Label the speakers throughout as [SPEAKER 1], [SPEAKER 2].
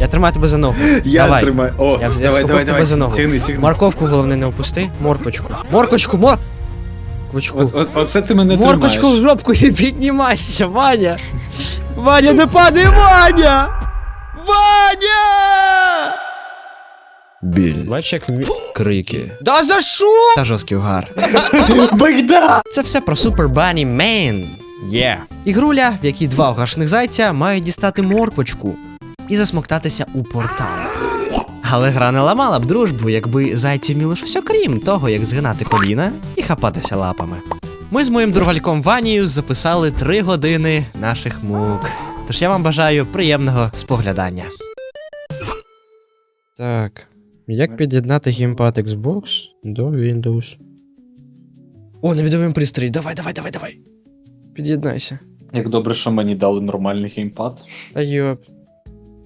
[SPEAKER 1] Я тримаю тебе за ногу.
[SPEAKER 2] Я
[SPEAKER 1] Давай.
[SPEAKER 2] тримаю. О,
[SPEAKER 1] Я- я
[SPEAKER 2] давай,
[SPEAKER 1] схопив
[SPEAKER 2] давай,
[SPEAKER 1] тебе
[SPEAKER 2] давай.
[SPEAKER 1] за ногу.
[SPEAKER 2] Тягни, тягни.
[SPEAKER 1] Морковку головне не опусти. Моркочку. Моркочку, мо... Моркочку.
[SPEAKER 2] О- о- Оце ти мене
[SPEAKER 1] Моркочку в
[SPEAKER 2] тримаєш.
[SPEAKER 1] жопку і піднімайся, Ваня! Ваня, не падай, Ваня! Ваня! Біль. Бачиш, як ві- крики. Да за що? Та жорсткий угар.
[SPEAKER 2] Богда!
[SPEAKER 1] Це все про Super Bunny Man. Є. Ігруля, в якій два угашних зайця мають дістати морквочку і засмоктатися у портал. Але гра не ламала б дружбу, якби зайці вміли щось окрім того, як згинати коліна і хапатися лапами. Ми з моїм другальком Ванією записали три години наших мук. Тож я вам бажаю приємного споглядання. Так. Як під'єднати геймпад Xbox до Windows? О, невідомий пристрій. Давай, давай, давай, давай. Під'єднайся.
[SPEAKER 2] Як добре, що мені дали нормальний геймпад.
[SPEAKER 1] Та йоп.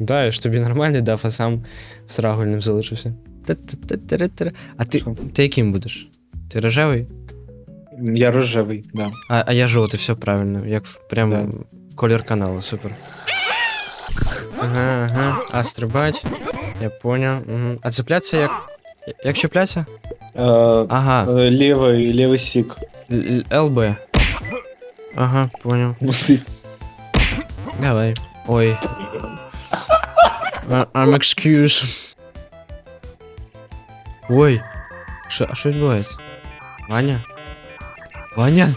[SPEAKER 1] Да, я ж тобі нормальний дав, а сам з рагульним залишився. Та-та-та-та-та. А ти,
[SPEAKER 2] Що?
[SPEAKER 1] ти яким будеш? Ти рожевий?
[SPEAKER 2] Я рожевий, да.
[SPEAKER 1] А, а я жовтий, все правильно. Як в- прям
[SPEAKER 2] Да.
[SPEAKER 1] колір каналу, супер. Ага, ага. А стрибать. Я поняв. Угу. А цепляться як. Як чіпляться?
[SPEAKER 2] Е,
[SPEAKER 1] Ага.
[SPEAKER 2] е, лівий, лівий сік.
[SPEAKER 1] Л- Л- ЛБ. Ага, поняв. Давай. Ой. А- I'm excuse. Ой. Що, а що відбувається? Ваня? Ваня?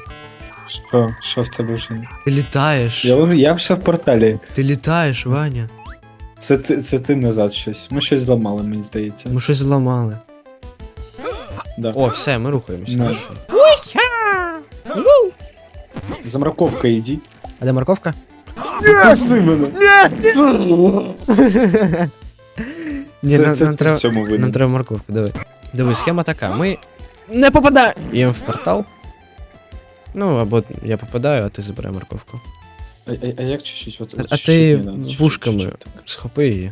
[SPEAKER 2] Що? Що в тебе вже?
[SPEAKER 1] Ти літаєш.
[SPEAKER 2] Я, вже- я вже в порталі.
[SPEAKER 1] Ти літаєш, Ваня.
[SPEAKER 2] Це ти, це ти назад щось. Ми щось зламали, мені здається.
[SPEAKER 1] Ми щось зламали.
[SPEAKER 2] Да.
[SPEAKER 1] О, все, ми рухаємося.
[SPEAKER 2] Ну.
[SPEAKER 1] Хорошо.
[SPEAKER 2] Замраковка йди.
[SPEAKER 1] А де морковка?
[SPEAKER 2] Пусти мене.
[SPEAKER 1] Ні, нам, нам, треба, нам треба морковку, давай. Диви, схема така. Ми не попадаємо в портал. Ну, або я попадаю, а ти забирай морковку.
[SPEAKER 2] А, а, а як чуть-чуть? От,
[SPEAKER 1] А-
[SPEAKER 2] от
[SPEAKER 1] а ти вушками. Схопи її.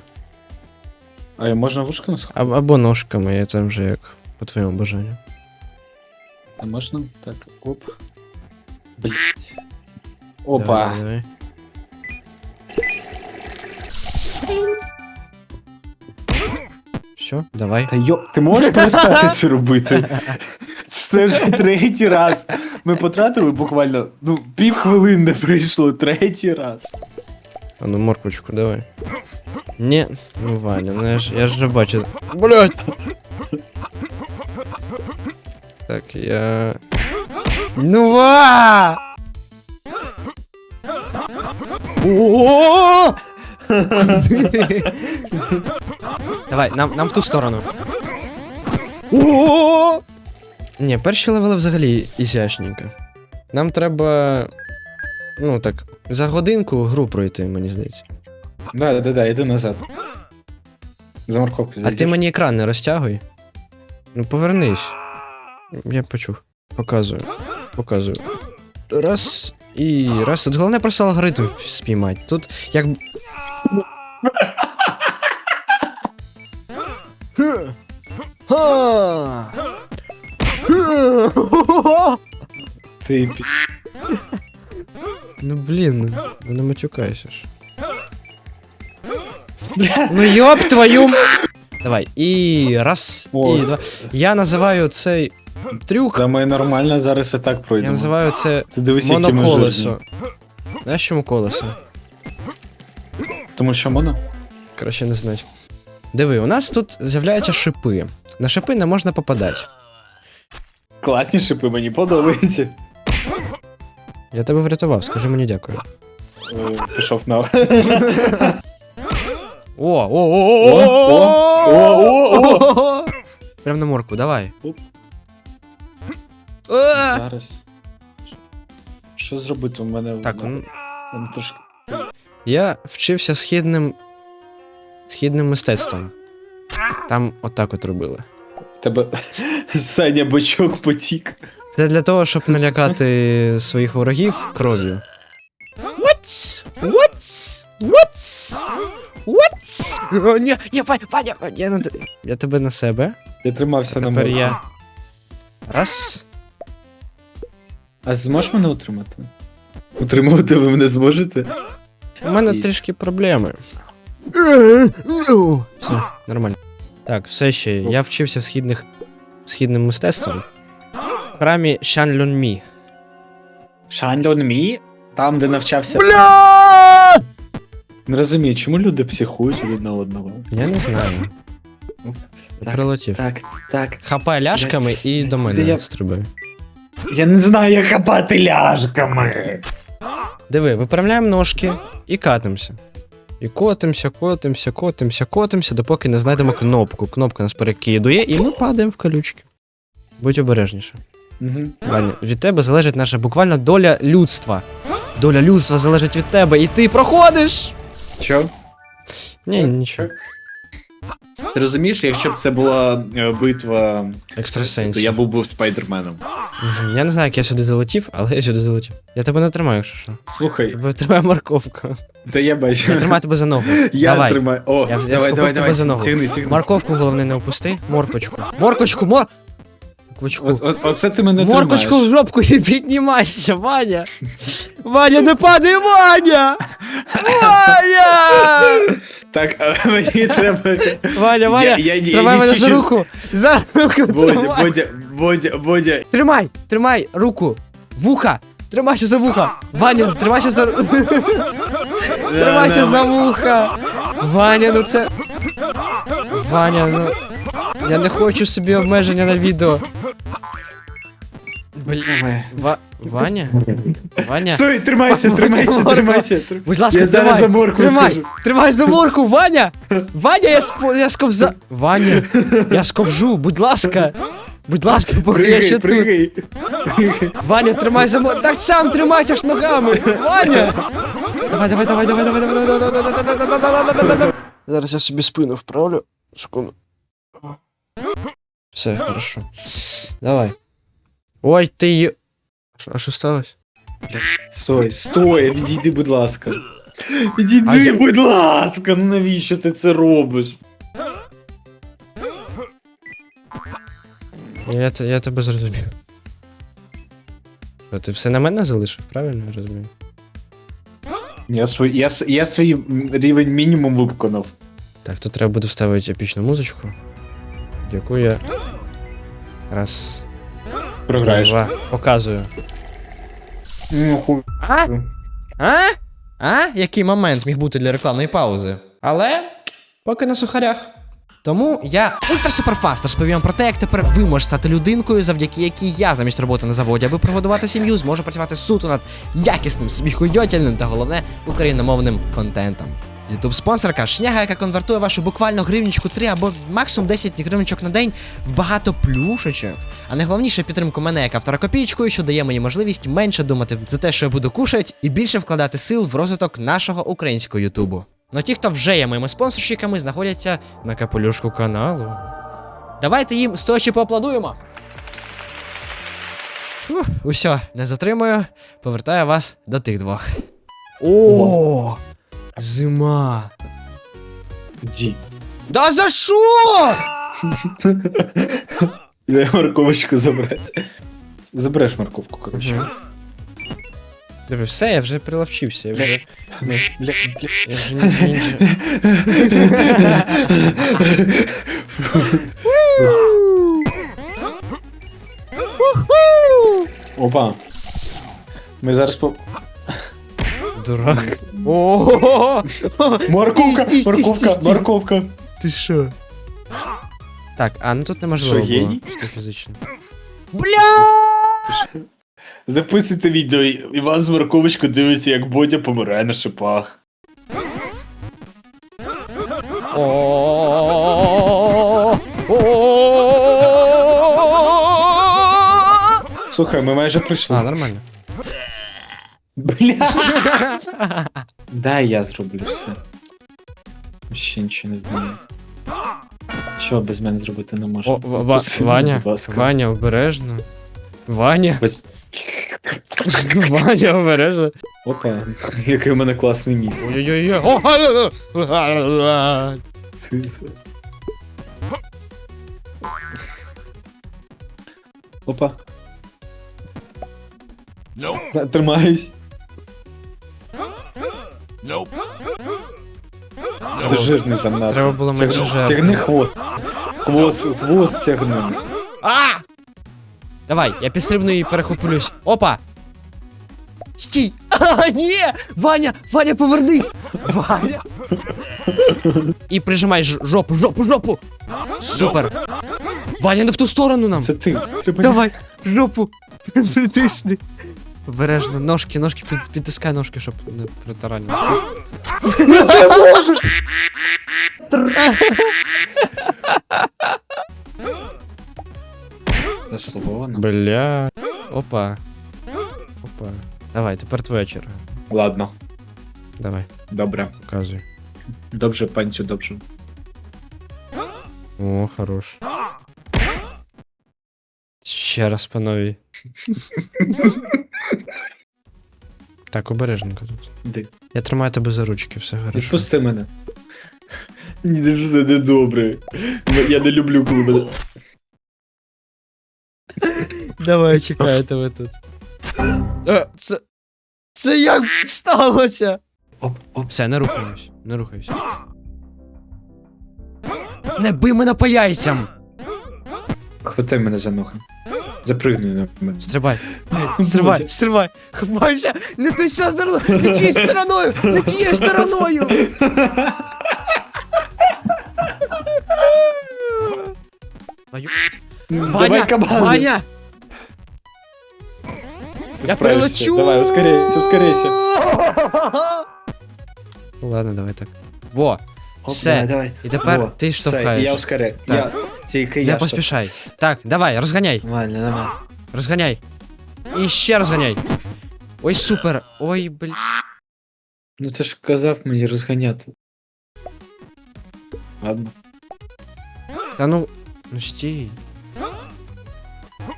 [SPEAKER 2] А я можна вушками схопити?
[SPEAKER 1] А- Або ножками, я там вже як по твоєму бажанню.
[SPEAKER 2] А можна? Так, оп. Блять. Опа.
[SPEAKER 1] Давай, давай. Все, давай.
[SPEAKER 2] Та йо, ти можеш перестати це робити? Це вже третій раз. Ми потратили буквально ну, пів хвилини прийшло третій раз.
[SPEAKER 1] А ну морквочку, давай. Ні, ну Ваня, ну я ж, я ж бачу. Блять! Так, я. Ну ва! О! Куди? Давай, нам, нам в ту сторону. О! Ні, перші левели взагалі ізящненько. Нам треба. Ну так, за годинку гру пройти, мені здається.
[SPEAKER 2] Да, да, да, іди назад. За морковку
[SPEAKER 1] А ти мені екран не розтягуй. Ну повернись. Я почув. Показую. Показую. Раз. І раз. Тут головне просто алгоритм спіймати. Тут як.
[SPEAKER 2] Ти пі...
[SPEAKER 1] Ну блін, ну не матюкайся ж. Ну йоп твою. м- Давай, і раз,
[SPEAKER 2] О.
[SPEAKER 1] і два. Я називаю цей трюк.
[SPEAKER 2] Та ми нормально зараз і так
[SPEAKER 1] Я
[SPEAKER 2] пройдемо.
[SPEAKER 1] називаю це
[SPEAKER 2] Ти дивись, які ми
[SPEAKER 1] моноколесо.
[SPEAKER 2] жирні.
[SPEAKER 1] Знаєш чому колесо?
[SPEAKER 2] Тому що моно?
[SPEAKER 1] Краще не знати. Диви, у нас тут з'являються шипи. На шипи не можна попадати.
[SPEAKER 2] Класні шипи, мені подобається.
[SPEAKER 1] Я тебе врятував, скажи мені дякую.
[SPEAKER 2] Е, Пішов на.
[SPEAKER 1] О, о, о,
[SPEAKER 2] О, о, о, о,
[SPEAKER 1] Прям на морку, давай.
[SPEAKER 2] Оп.
[SPEAKER 1] Е!
[SPEAKER 2] Зараз. Що зробити у мене?
[SPEAKER 1] Так,
[SPEAKER 2] на-
[SPEAKER 1] ну,
[SPEAKER 2] трошки.
[SPEAKER 1] я вчився східним. Східним мистецтвом. Там отак от робили.
[SPEAKER 2] Тебе Саня бочок потік.
[SPEAKER 1] Це для того, щоб налякати своїх ворогів кров'ю. What? What? What? What? О, ні, ні, Ваня, Ваня, я, на... я тебе на себе.
[SPEAKER 2] Я тримався на
[SPEAKER 1] Тепер
[SPEAKER 2] морку.
[SPEAKER 1] я. Раз.
[SPEAKER 2] А зможеш мене утримати? Утримувати ви мене зможете?
[SPEAKER 1] У мене
[SPEAKER 2] І-
[SPEAKER 1] трішки проблеми. Все, нормально. Так, все ще. Я вчився в східних східним мистецтвом. В храмі Шанлюнмі.
[SPEAKER 2] Шанлон Мі? Там, де навчався.
[SPEAKER 1] Бля!
[SPEAKER 2] Не розумію, чому люди психують один на одного.
[SPEAKER 1] Я не знаю.
[SPEAKER 2] Так,
[SPEAKER 1] Прилетів.
[SPEAKER 2] Так, так.
[SPEAKER 1] Хапай ляшками і до мене
[SPEAKER 2] я-
[SPEAKER 1] стрибай.
[SPEAKER 2] Я не знаю, як хапати ляжками.
[SPEAKER 1] Диви, виправляємо ножки і катимося. І котимося, котимося, котимося, котимося, допоки не знайдемо кнопку. Кнопка нас перекидує, і ми падаємо в колючки. Будь обережніше.
[SPEAKER 2] Угу.
[SPEAKER 1] Ваня, від тебе залежить наша буквально доля людства. Доля людства залежить від тебе, і ти проходиш!
[SPEAKER 2] Що?
[SPEAKER 1] Ні, нічого.
[SPEAKER 2] Ти розумієш, якщо б це була е, битва, то я був би спайдерменом.
[SPEAKER 1] Мгм. Я не знаю, як я сюди долетів, але я сюди долетів. Я тебе не тримаю, якщо що.
[SPEAKER 2] Слухай,
[SPEAKER 1] тебе тримаю морковку.
[SPEAKER 2] Та я бачу.
[SPEAKER 1] Я тримаю тебе за ногу.
[SPEAKER 2] Я
[SPEAKER 1] Давай.
[SPEAKER 2] тримаю. О,
[SPEAKER 1] Я- я
[SPEAKER 2] давай, давай,
[SPEAKER 1] тебе
[SPEAKER 2] давай.
[SPEAKER 1] за ногу.
[SPEAKER 2] Тягни, тягни.
[SPEAKER 1] Морковку головне не опусти. Моркочку. Моркочку, мор... Моркочку.
[SPEAKER 2] О- о- Оце ти мене
[SPEAKER 1] Моркочку
[SPEAKER 2] тримаєш.
[SPEAKER 1] в жопку і піднімайся, Ваня. Ваня, не падай, Ваня! Ваня!
[SPEAKER 2] Так, а мені треба.
[SPEAKER 1] Ваня, Ваня,
[SPEAKER 2] Я- я- я
[SPEAKER 1] тримай
[SPEAKER 2] не
[SPEAKER 1] мене за руку. За руку
[SPEAKER 2] Бодя,
[SPEAKER 1] тримай.
[SPEAKER 2] Бодя, Бодя, Бодя.
[SPEAKER 1] Тримай, тримай руку. Вуха. Тримайся за вуха. Ваня, тримайся за... Тримайся за вуха. Ваня, ну це... Ваня, ну... Я не хочу собі обмеження на відео. Бля... Ва... Ваня? Ваня?
[SPEAKER 2] Стой, тримайся, тримайся, тримайся.
[SPEAKER 1] Будь ласка,
[SPEAKER 2] Я зараз
[SPEAKER 1] тримай,
[SPEAKER 2] за моркву
[SPEAKER 1] тримай,
[SPEAKER 2] скажу.
[SPEAKER 1] тримай за морку, Ваня! Ваня, я, спо... я сковза... Ваня, я сковжу, будь ласка. Будь ласка, поки я ще
[SPEAKER 2] Пригай,
[SPEAKER 1] тут. Ваня, тримай за морку. Так сам тримайся ж ногами. Ваня! Давай, давай, давай, давай, давай, давай, давай, давай, давай, давай, давай, давай, давай, давай, давай. Зараз я собі спину вправлю. Секунду. Все, хорошо. Давай. Ой, ти... й- А що сталося?
[SPEAKER 2] Стой, стой, відійди, будь ласка.
[SPEAKER 1] А
[SPEAKER 2] Відійди,
[SPEAKER 1] я-
[SPEAKER 2] будь ласка, ну навіщо ти це робиш?
[SPEAKER 1] Я, те- я тебе зрозумів. Що, ти все на мене залишив, правильно я розумію?
[SPEAKER 2] Я свій, я, я свій рівень мінімум виконав.
[SPEAKER 1] Так, тут треба буде вставити епічну музичку. Яку я. Раз.
[SPEAKER 2] Програєш.
[SPEAKER 1] Два. Показую.
[SPEAKER 2] Ну, хуй.
[SPEAKER 1] А? А? А? Який момент міг бути для рекламної паузи? Але поки на сухарях. Тому я ультрасуперфаст розповім про те, як тепер ви можете стати людинкою, завдяки якій я замість роботи на заводі, аби прогодувати сім'ю, зможу працювати суто над якісним, сміхуйотельним та головне україномовним контентом. Ютуб спонсорка шняга, яка конвертує вашу буквально гривнічку 3 або максимум 10 гривничок на день в багато плюшечок. А найголовніше підтримку мене як автора копійкою, що дає мені можливість менше думати за те, що я буду кушать, і більше вкладати сил в розвиток нашого українського Ютубу. Ну ті, хто вже є моїми спонсорщиками, знаходяться на капелюшку каналу. Давайте їм стоячи поаплодуємо. Фух, усьо, не затримую, повертаю вас до тих двох. О! Зима.
[SPEAKER 2] Ді.
[SPEAKER 1] Да за що?
[SPEAKER 2] Дай морковочку забрати. Забереш морковку, коротше.
[SPEAKER 1] Диви, все, я вже приловчився, я вже.
[SPEAKER 2] Бля.
[SPEAKER 1] Я вже ні- ніндзя.
[SPEAKER 2] Опа. Ми зараз по.
[SPEAKER 1] Дурак. О!
[SPEAKER 2] Морковка!
[SPEAKER 1] Стій, стій, стій,
[SPEAKER 2] Морковка!
[SPEAKER 1] стій.
[SPEAKER 2] Морковка!
[SPEAKER 1] Ти що? Так, а ну тут неможливо
[SPEAKER 2] Що,
[SPEAKER 1] було.
[SPEAKER 2] геній?
[SPEAKER 1] Що фізично. Бля!
[SPEAKER 2] Записуйте відео. Іван з морковочкою дивиться, як Бодя помирає на шипах. Слухай, ми майже прийшли.
[SPEAKER 1] А, нормально.
[SPEAKER 2] Бля. Дай я зроблю все. Ще нічого не вмію. Що без мене зробити не можу?
[SPEAKER 1] О, Ва- Ва- Ваня. Ваня, обережно. Ваня,
[SPEAKER 2] Ось-
[SPEAKER 1] Ваня, обережно.
[SPEAKER 2] Опа, який у мене класний міс.
[SPEAKER 1] Ой-ой-ой. О,
[SPEAKER 2] Це- це. Опа. Тримаюсь. Ти жирний занадто.
[SPEAKER 1] Треба було менше
[SPEAKER 2] Тягни-. Тягни хвост. Хвост, хвост тягни.
[SPEAKER 1] А! Давай, я підстрибну і перехоплюсь. Опа! Стій! А, ні! Ваня! Ваня, повернись! Ваня! І прижимай ж- жопу, жопу, жопу! Супер! Ваня, не в ту сторону нам!
[SPEAKER 2] Це ти.
[SPEAKER 1] Давай, жопу! Притисни! Обережно, ножки, ножки, під, підтискай ножки, щоб не притарально.
[SPEAKER 2] Заслуговано.
[SPEAKER 1] Бля. Опа. Опа. Давай, тепер твоя черга.
[SPEAKER 2] Ладно,
[SPEAKER 1] Давай,
[SPEAKER 2] добре.
[SPEAKER 1] показуй.
[SPEAKER 2] Добре, панцю, добре.
[SPEAKER 1] О, хорош. Ще раз по новій. Так, обережненько тут.
[SPEAKER 2] Де?
[SPEAKER 1] Я тримаю тебе за ручки, все хорошо.
[SPEAKER 2] Відпусти мене. Ні, це все не добре. Я не люблю, коли мене.
[SPEAKER 1] Давай, чекаю тебе тут. Е, це. Це як сталося?
[SPEAKER 2] Оп, оп.
[SPEAKER 1] Все, не рухаюсь, не рухаюсь. Не бий мене по яйцям!
[SPEAKER 2] Хватай мене за ноги. Запригни на мене.
[SPEAKER 1] Стрибай. Стривай, стривай. Ховайся, не тією стороною, не тією стороною, не тією стороною. Твою-
[SPEAKER 2] Давай,
[SPEAKER 1] Ваня,
[SPEAKER 2] кабан.
[SPEAKER 1] Ваня,
[SPEAKER 2] Ти
[SPEAKER 1] я
[SPEAKER 2] справишся.
[SPEAKER 1] прилечу.
[SPEAKER 2] Давай, ускоряйся, ускоряйся.
[SPEAKER 1] Ну Ладно, давай так. Во,
[SPEAKER 2] Оп,
[SPEAKER 1] Все.
[SPEAKER 2] Давай, давай.
[SPEAKER 1] і тепер
[SPEAKER 2] Во,
[SPEAKER 1] ти
[SPEAKER 2] Все,
[SPEAKER 1] штовхаєш.
[SPEAKER 2] я ускоряю.
[SPEAKER 1] Так.
[SPEAKER 2] Я... Тільки
[SPEAKER 1] Не
[SPEAKER 2] я.
[SPEAKER 1] поспішай. Так, давай, розганяй,
[SPEAKER 2] Нормально, нормально.
[SPEAKER 1] розганяй. І ще розганяй. Ой, супер. Ой, блін.
[SPEAKER 2] Ну ти ж казав мені розганяти. Ладно.
[SPEAKER 1] Та ну. Ну стій.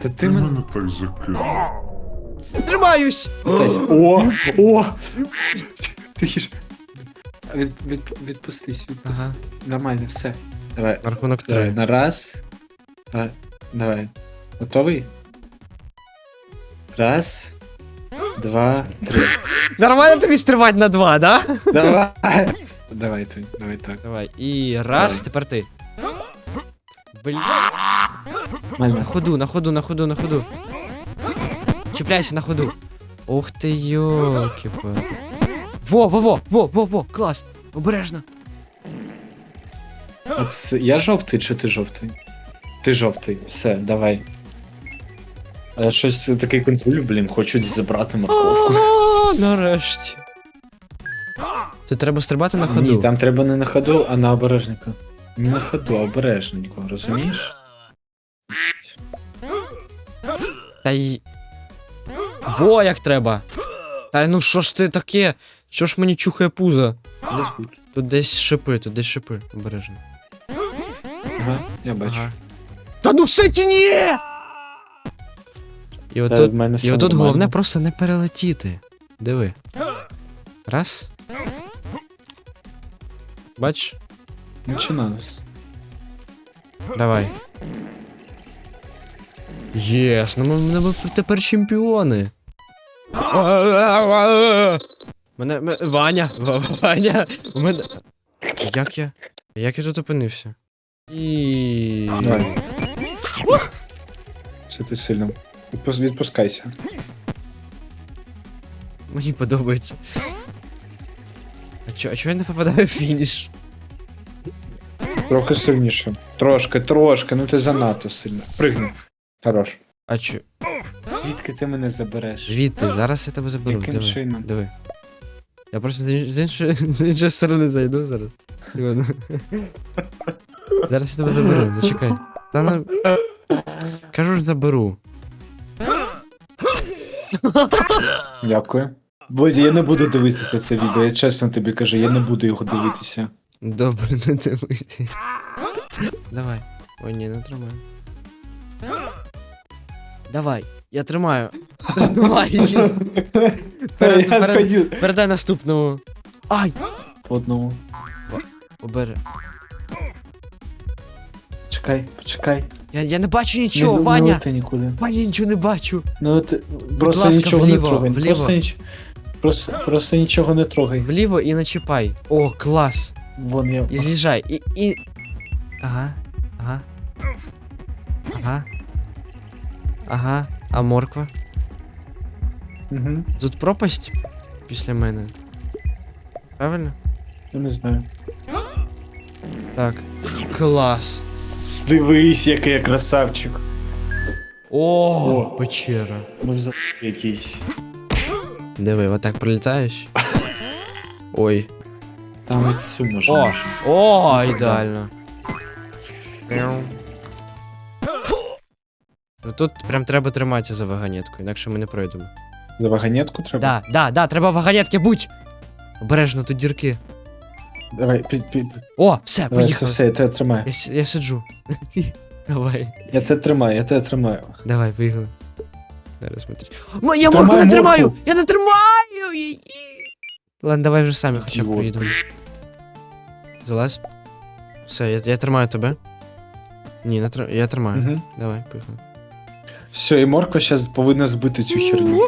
[SPEAKER 2] Та ти
[SPEAKER 3] Ти
[SPEAKER 2] мене.
[SPEAKER 3] мене так закинув.
[SPEAKER 1] Тримаюсь!
[SPEAKER 2] Питайся. О! О! Ти ж. Від, від, відпустись, відпустись.
[SPEAKER 1] Ага.
[SPEAKER 2] Нормально, все. Давай.
[SPEAKER 1] На рахунок
[SPEAKER 2] Давай.
[SPEAKER 1] три.
[SPEAKER 2] На раз. А, давай. Готовий? Раз. Два, три.
[SPEAKER 1] Нормально тобі стрибати на два, да?
[SPEAKER 2] Давай. Давай ти, давай так.
[SPEAKER 1] Давай. І раз,
[SPEAKER 2] Давай.
[SPEAKER 1] тепер ти. Блін. На ходу, на ходу, на ходу, на ходу. Чіпляйся на ходу. Ух ти йоки Во, во, во, во, во, во, клас. Обережно.
[SPEAKER 2] А це, я жовтий чи ти жовтий? Ти жовтий. Все, давай. А я щось такий контроль, блін, хочуть забрати морковку.
[SPEAKER 1] Нарешті. Це треба стрибати на ходу.
[SPEAKER 2] Ні, там треба не на ходу, а на обережника. Не на ходу, а обережненько, розумієш?
[SPEAKER 1] Та й. Во, як треба. Та ну що ж ти таке? Що ж мені чухає пузо? Тут десь шипи, тут десь шипи. Обережно.
[SPEAKER 2] Ага, я бачу.
[SPEAKER 1] Ага. Та ну все ті ні! І отут, і отут головне просто не перелетіти. Диви. Раз. Бач?
[SPEAKER 2] Починалось.
[SPEAKER 1] Давай. Єс, ну ми, ми тепер чемпіони. Мене, ме- Ваня, Ваня, у мене. Як я? Як я тут опинився? І.
[SPEAKER 2] Давай. Це ти сильно. Відпус- Відпускайся.
[SPEAKER 1] Мені подобається. А чо, а чо я не попадаю в фініш?
[SPEAKER 2] Трохи сильніше. Трошки, трошки, ну ти занадто сильно. Пригни. Хорош.
[SPEAKER 1] А чо?
[SPEAKER 2] Звідки ти мене забереш?
[SPEAKER 1] Звідти, зараз я тебе заберу.
[SPEAKER 2] Яким
[SPEAKER 1] диви,
[SPEAKER 2] чином?
[SPEAKER 1] диви. Я просто з інш- іншої, з іншої сторони зайду зараз. Івано. Зараз я тебе заберу, зачекай. Та ну. Кажу ж заберу.
[SPEAKER 2] Дякую. Бозі, я не буду дивитися це відео, я чесно тобі кажу, я не буду його дивитися.
[SPEAKER 1] Добре, не дивися. Давай. Ой, ні, не тримай. Давай, я тримаю. Тримай. Перед-
[SPEAKER 2] я
[SPEAKER 1] перед-
[SPEAKER 2] сходив.
[SPEAKER 1] Передай наступному. Ай!
[SPEAKER 2] По одному.
[SPEAKER 1] Обери.
[SPEAKER 2] Чекай, почекай.
[SPEAKER 1] Я, я не бачу нічого,
[SPEAKER 2] не,
[SPEAKER 1] Ваня!
[SPEAKER 2] лети нікуди.
[SPEAKER 1] Ваня, я нічого не бачу.
[SPEAKER 2] Ну от просто
[SPEAKER 1] ласка,
[SPEAKER 2] нічого
[SPEAKER 1] вліво,
[SPEAKER 2] не трогай.
[SPEAKER 1] вліво.
[SPEAKER 2] Просто, ніч... просто, просто нічого не трогай.
[SPEAKER 1] Вліво і начіпай. О, клас.
[SPEAKER 2] Вон я.
[SPEAKER 1] І з'їжджай. І. і. Ага. Ага. Ага. Ага. А морква?
[SPEAKER 2] Угу.
[SPEAKER 1] Тут пропасть після мене. Правильно?
[SPEAKER 2] Я не знаю.
[SPEAKER 1] Так. Клас.
[SPEAKER 2] Дивись, який я красавчик.
[SPEAKER 1] О,
[SPEAKER 2] О.
[SPEAKER 1] печера.
[SPEAKER 2] Ну взагалі якийсь.
[SPEAKER 1] Диви, отак прилітаєш. Ой.
[SPEAKER 2] Там цю може.
[SPEAKER 1] О! О, ідеально. Ну Тут прям треба триматися за вагонетку, інакше ми не пройдемо.
[SPEAKER 2] За вагонетку треба?
[SPEAKER 1] Да, да, да, треба вагонетки будь! Обережно тут дірки.
[SPEAKER 2] Давай, під, під.
[SPEAKER 1] О, все,
[SPEAKER 2] Давай, все,
[SPEAKER 1] поїхали.
[SPEAKER 2] все, я тебе тримаю.
[SPEAKER 1] Я, с- я сиджу. Давай,
[SPEAKER 2] Я тебе тримаю, я тебе тримаю.
[SPEAKER 1] давай, поїхали. Зараз смотри. М, Я
[SPEAKER 2] Тримай
[SPEAKER 1] морку не
[SPEAKER 2] морку.
[SPEAKER 1] тримаю! Я не тримаю! її! Ладно, давай вже самі хоча б
[SPEAKER 2] Ідіот.
[SPEAKER 1] поїдемо. Залазь. Все, я, я тримаю тебе. Ні, не тр... я тримаю.
[SPEAKER 2] Угу.
[SPEAKER 1] Давай, поїхали.
[SPEAKER 2] Все, і морква зараз повинна збити цю херню.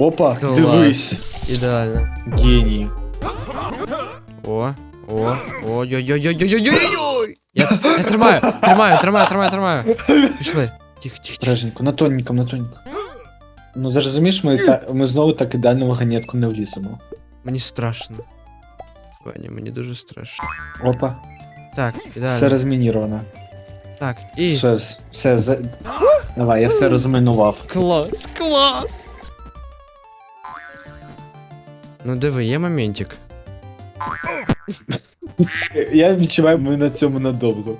[SPEAKER 2] Опа,
[SPEAKER 1] Клас.
[SPEAKER 2] дивись.
[SPEAKER 1] Ідеально.
[SPEAKER 2] Геній.
[SPEAKER 1] О, о, ой-ой-ой-ой-ой-ой-ой-ой! Я, я тримаю, тримаю, тримаю, тримаю, тримаю. Пішли. Тихо, тихо, тихо.
[SPEAKER 2] Реженько, на тоненькому, на тоненькому. Ну зрозумієш, ми, та, ми знову так ідеально в вагонетку не вліземо.
[SPEAKER 1] Мені страшно. Ваня, мені дуже страшно.
[SPEAKER 2] Опа,
[SPEAKER 1] Так, ідеально.
[SPEAKER 2] все розмініровано.
[SPEAKER 1] Так, і.
[SPEAKER 2] Все, все, за... Давай, я все розмінував.
[SPEAKER 1] Клас, клас! Ну диви, є моментик.
[SPEAKER 2] Я відчуваю, ми на цьому надовго.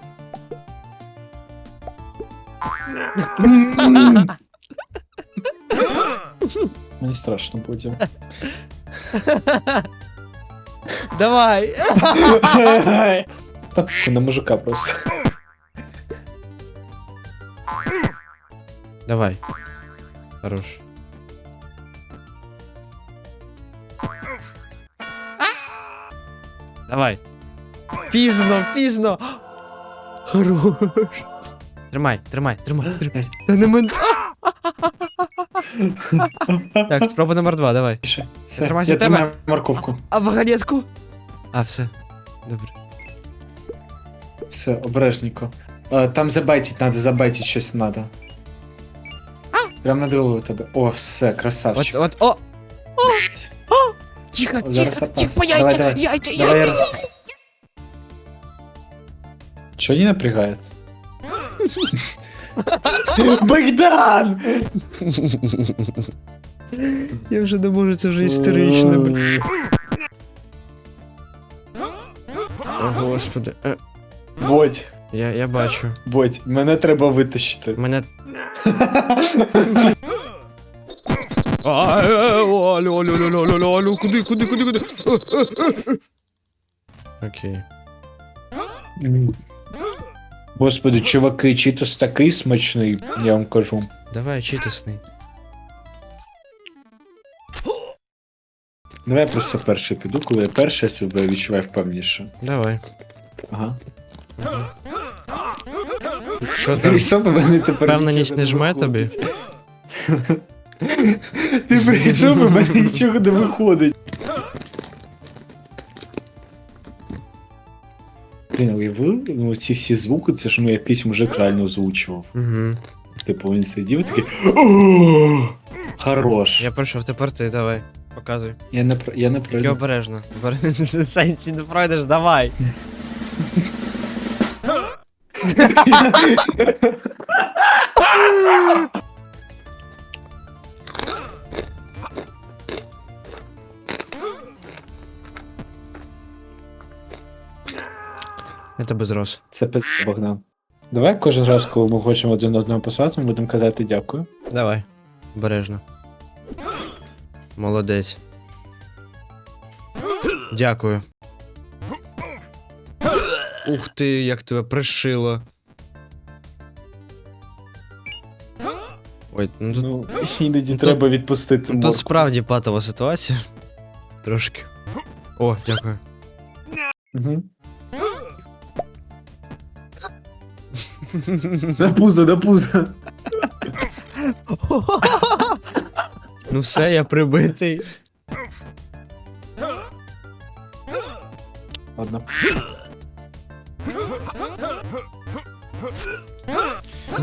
[SPEAKER 2] Мені страшно потім.
[SPEAKER 1] Давай!
[SPEAKER 2] Та На мужика просто.
[SPEAKER 1] Давай. Хорош. Давай. Пізно, пізно. Хорош. Тримай, тримай, тримай, тримай. Та не мен... Так, спроба номер два, давай.
[SPEAKER 2] Все,
[SPEAKER 1] Тримайся
[SPEAKER 2] я
[SPEAKER 1] тебе.
[SPEAKER 2] тримаю морковку.
[SPEAKER 1] А вагонетку? А, все. Добре.
[SPEAKER 2] Все, обережненько. А, Там забайтить надо, забайтить щось надо. Прям над головою тебе. О, все, красавчик.
[SPEAKER 1] от, о! Тихо,
[SPEAKER 2] Зараз
[SPEAKER 1] тихо,
[SPEAKER 2] опасно.
[SPEAKER 1] тихо, по
[SPEAKER 2] Давай,
[SPEAKER 1] яйця,
[SPEAKER 2] давай.
[SPEAKER 1] яйця,
[SPEAKER 2] Давай я
[SPEAKER 1] яйця.
[SPEAKER 2] роз... Чего не напрягает? Богдан!
[SPEAKER 1] Я вже не можу, це вже історично. О, господи. Е,
[SPEAKER 2] Бодь,
[SPEAKER 1] Я, я бачу.
[SPEAKER 2] бодь, мене треба витащити.
[SPEAKER 1] Мене. Алло, алло, алло, алло, алло, куди, куди, куди, куди? Окей.
[SPEAKER 2] Господи, чуваки, читос такий смачний, я вам кажу.
[SPEAKER 1] Давай, читасний.
[SPEAKER 2] Давай я просто перший піду, коли я перший себе відчуваю впевніше.
[SPEAKER 1] Давай.
[SPEAKER 2] Ага.
[SPEAKER 1] Що там?
[SPEAKER 2] Що по мене тепер
[SPEAKER 1] Впевненість
[SPEAKER 2] нічого
[SPEAKER 1] не жме
[SPEAKER 2] виходить? Ти прийшов, у мене нічого не виходить. Блін, уяви, ну ці всі звуки, це ж ну якийсь мужик реально озвучував.
[SPEAKER 1] Угу.
[SPEAKER 2] Типу він сидів і такий. «О, Хорош.
[SPEAKER 1] Я пройшов, тепер ти, давай. Показуй.
[SPEAKER 2] Я не про- я не
[SPEAKER 1] Тільки
[SPEAKER 2] пройду.
[SPEAKER 1] обережно. Обережно. Сенсі не пройдеш, давай. Я тебе зрос.
[SPEAKER 2] Це пиз Богдан. Давай кожен раз, коли ми хочемо один одного послати, ми будемо казати дякую.
[SPEAKER 1] Давай. Обережно. Молодець. Дякую. Ух ти, як тебе пришило. Ой, ну тут,
[SPEAKER 2] Ну, іноді треба відпустити.
[SPEAKER 1] ну, тут
[SPEAKER 2] морку.
[SPEAKER 1] справді патова ситуація. Трошки. О, дякую.
[SPEAKER 2] Угу. На пузо, на пузо.
[SPEAKER 1] Ну все, я прибитий.
[SPEAKER 2] А,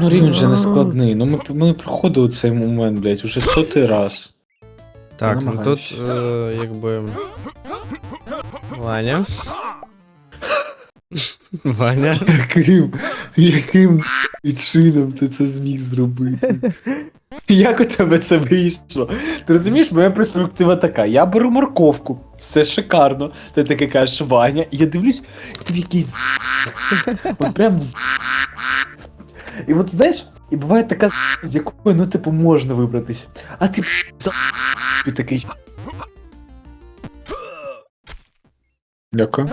[SPEAKER 2] Ну рівень же не складний. Ну ми, ми проходили цей момент, блядь, уже сотий раз.
[SPEAKER 1] Так, ну тут е, якби. Ваня. Ваня.
[SPEAKER 2] Яким, яким чином ти це зміг зробити? Як у тебе це вийшло? Ти розумієш, моя перспектива така: я беру морковку, все шикарно. Ти таке кажеш, Ваня, і я дивлюсь, ти в якийсь. От прям з- І от знаєш, і буває така з якою, ну, типу, можна вибратись. А ти за і такий. Дякую.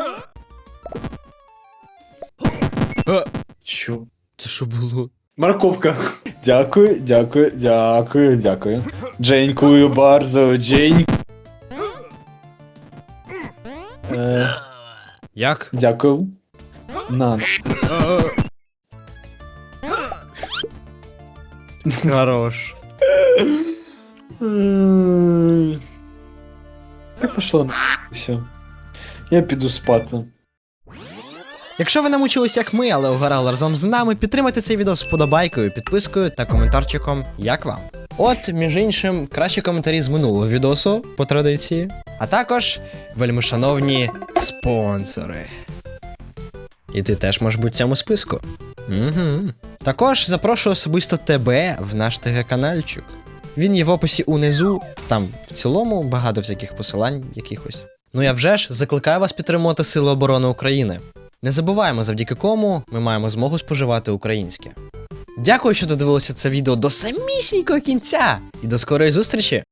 [SPEAKER 1] Е,
[SPEAKER 2] Що?
[SPEAKER 1] Це що було?
[SPEAKER 2] Морковка. Дякую, дякую, дякую, дякую. Дзенькую bardzo, дзень. Е,
[SPEAKER 1] Як?
[SPEAKER 2] дякую. На.
[SPEAKER 1] Хорош.
[SPEAKER 2] Ти пішла на все. Я піду спати.
[SPEAKER 1] Якщо ви намучились як ми, але угорали разом з нами, підтримайте цей відео з вподобайкою, підпискою та коментарчиком, як вам. От, між іншим, кращі коментарі з минулого відосу по традиції. А також вельми шановні спонсори. І ти теж можеш бути в цьому списку. Угу. Також запрошую особисто тебе в наш ТГ-канальчик. Він є в описі унизу, там в цілому багато всяких посилань якихось. Ну я вже ж закликаю вас підтримувати Сили оборони України. Не забуваємо, завдяки кому ми маємо змогу споживати українське. Дякую, що додивилися це відео до самісінького кінця. І до скорої зустрічі!